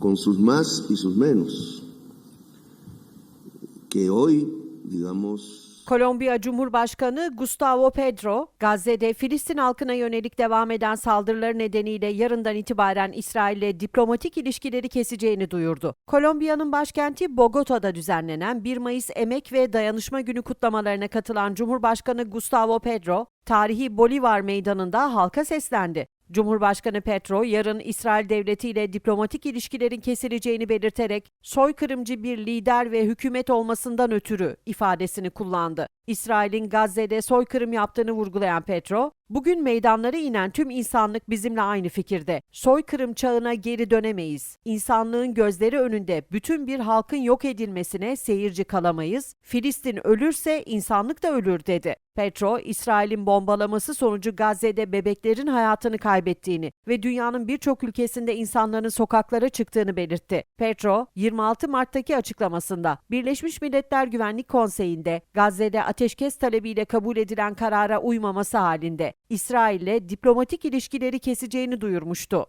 con sus más y sus menos, que hoy, digamos, Kolombiya Cumhurbaşkanı Gustavo Petro, Gazze'de Filistin halkına yönelik devam eden saldırıları nedeniyle yarından itibaren İsrail'le diplomatik ilişkileri keseceğini duyurdu. Kolombiya'nın başkenti Bogota'da düzenlenen 1 Mayıs Emek ve Dayanışma Günü kutlamalarına katılan Cumhurbaşkanı Gustavo Petro, tarihi Bolivar Meydanı'nda halka seslendi. Cumhurbaşkanı Petro yarın İsrail devletiyle diplomatik ilişkilerin kesileceğini belirterek soykırımcı bir lider ve hükümet olmasından ötürü ifadesini kullandı. İsrail'in Gazze'de soykırım yaptığını vurgulayan Petro, bugün meydanlara inen tüm insanlık bizimle aynı fikirde. Soykırım çağına geri dönemeyiz. İnsanlığın gözleri önünde bütün bir halkın yok edilmesine seyirci kalamayız. Filistin ölürse insanlık da ölür dedi. Petro, İsrail'in bombalaması sonucu Gazze'de bebeklerin hayatını kaybettiğini ve dünyanın birçok ülkesinde insanların sokaklara çıktığını belirtti. Petro, 26 Mart'taki açıklamasında Birleşmiş Milletler Güvenlik Konseyi'nde Gazze'de ateşkes talebiyle kabul edilen karara uymaması halinde İsrail'le diplomatik ilişkileri keseceğini duyurmuştu.